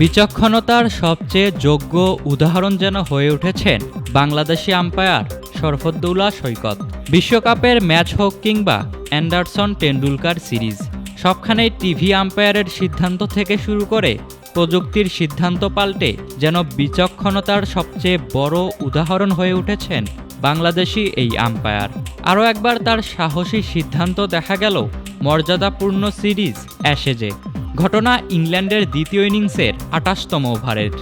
বিচক্ষণতার সবচেয়ে যোগ্য উদাহরণ যেন হয়ে উঠেছেন বাংলাদেশি আম্পায়ার শরফদ্দৌলা সৈকত। বিশ্বকাপের ম্যাচ হোক কিংবা অ্যান্ডারসন টেন্ডুলকার সিরিজ, সবখানেই টিভি আম্পায়ারের সিদ্ধান্ত থেকে শুরু করে প্রযুক্তির সিদ্ধান্ত পাল্টে যেন বিচক্ষণতার সবচেয়ে বড় উদাহরণ হয়ে উঠেছেন বাংলাদেশি এই আম্পায়ার। আরও একবার তার সাহসী সিদ্ধান্ত দেখা গেল মর্যাদাপূর্ণ সিরিজ অ্যাশেজে। ঘটনা ইংল্যান্ডের দ্বিতীয় ইনিংসের আটাশতম ওভারের।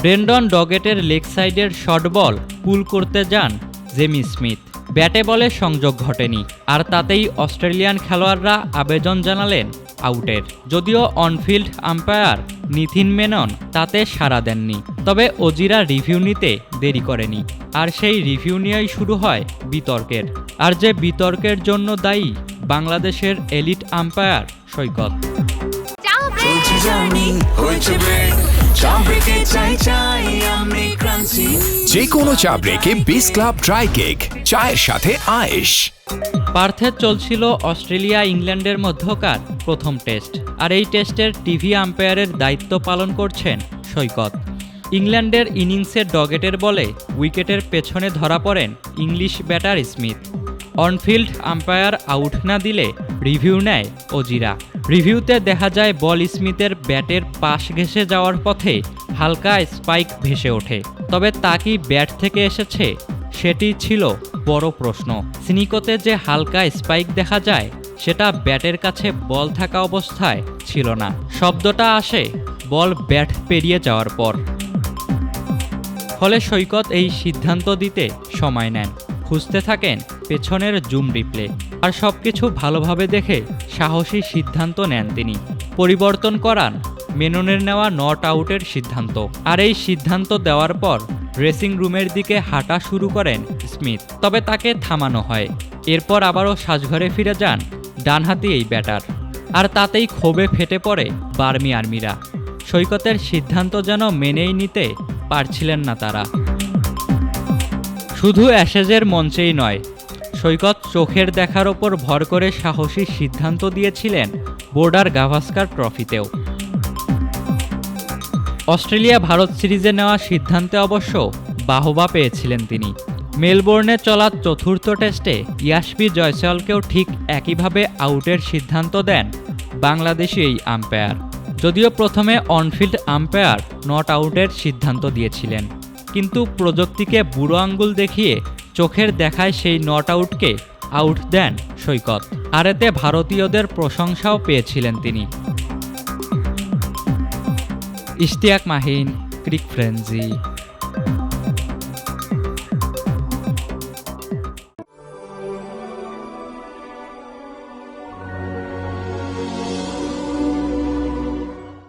ব্রেন্ডন ডগেটের লেগ সাইডের শর্ট বল পুল করতে যান জেমি স্মিথ। ব্যাটে বলে সংযোগ ঘটেনি, আর তাতেই অস্ট্রেলিয়ান খেলোয়াড়রা আবেদন জানালেন আউটের। যদিও অনফিল্ড আম্পায়ার নিথিন মেনন তাতে সাড়া দেননি, তবে অজিরা রিভিউ নিতে দেরি করেনি, আর সেই রিভিউ নিয়েই শুরু হয় বিতর্কের। আর যে বিতর্কের জন্য দায়ী বাংলাদেশের এলিট আম্পায়ার সৈকত। চা ব্রেকে চাই চাই আমি যে কোনো চা ব্রেকে বিস ক্লাব ড্রাই কেক চায়ের সাথে আয়েশ। পার্থে চলছিল অস্ট্রেলিয়া ইংল্যান্ডের মধ্যকার প্রথম টেস্ট আর এই টেস্টের টিভি আম্পায়ারের দায়িত্ব পালন করছেন সৈকত। ইংল্যান্ডের ইনিংসের ডগেটের বলে উইকেটের পেছনে ধরা পড়েন English batter Smith. Onfield umpire out না দিলে রিভিউ নেয় অজিরা। রিভিউতে দেখা যায় বল স্মিথের ব্যাটের পাশ ঘেঁষে যাওয়ার পথে হালকা স্পাইক ভেসে ওঠে। তবে তা কি ব্যাট থেকে এসেছে? সেটি ছিল বড় প্রশ্ন। সিনিকোতে যে হালকা স্পাইক দেখা যায়, সেটা ব্যাটের কাছে বল থাকা অবস্থায় ছিল না। শব্দটা আসে বল ব্যাট পেরিয়ে যাওয়ার পর। ফলে সৈকত এই সিদ্ধান্ত দিতে সময় নেন। খুঁজতে থাকেন পেছনের জুম রিপ্লে। আর সব কিছু ভালোভাবে দেখে সাহসী সিদ্ধান্ত নেন তিনি। পরিবর্তন করান মেননের নেওয়া নট আউটের সিদ্ধান্ত। আর এই সিদ্ধান্ত দেওয়ার পর ড্রেসিং রুমের দিকে হাঁটা শুরু করেন স্মিথ। তবে তাকে থামানো হয়। এরপর আবারও সাজঘরে ফিরে যান ডানহাতি এই ব্যাটার। আর তাতেই ক্ষোভে ফেটে পড়ে বার্মি আর্মিরা। সৈকতের সিদ্ধান্ত যেন মেনেই নিতে পারছিলেন না তারা। শুধু অ্যাশেজের মঞ্চেই নয় সৈকত চোখের দেখার ওপর ভর করে সাহসী সিদ্ধান্ত দিয়েছিলেন বোর্ডার গাভাস্কার ট্রফিতেও। অস্ট্রেলিয়া ভারত সিরিজে নেওয়া সিদ্ধান্তে অবশ্য বাহবা পেয়েছিলেন তিনি। মেলবোর্নে চলা চতুর্থ টেস্টে ইয়াসপি জয়সওয়ালকেও ঠিক একইভাবে আউটের সিদ্ধান্ত দেন বাংলাদেশি এই আম্পায়ার। যদিও প্রথমে অনফিল্ড আম্পায়ার নট আউটের সিদ্ধান্ত দিয়েছিলেন। কিন্তু প্রযুক্তিকে বুড়ো আঙ্গুল দেখিয়ে চোখের দেখায় সেই নট আউটকে আউট দেন সৈকত। আর এতে ভারতীয়দের প্রশংসাও পেয়েছিলেন তিনি। ইশতিয়াক মাহিন, ক্রিক ফ্রেঞ্জি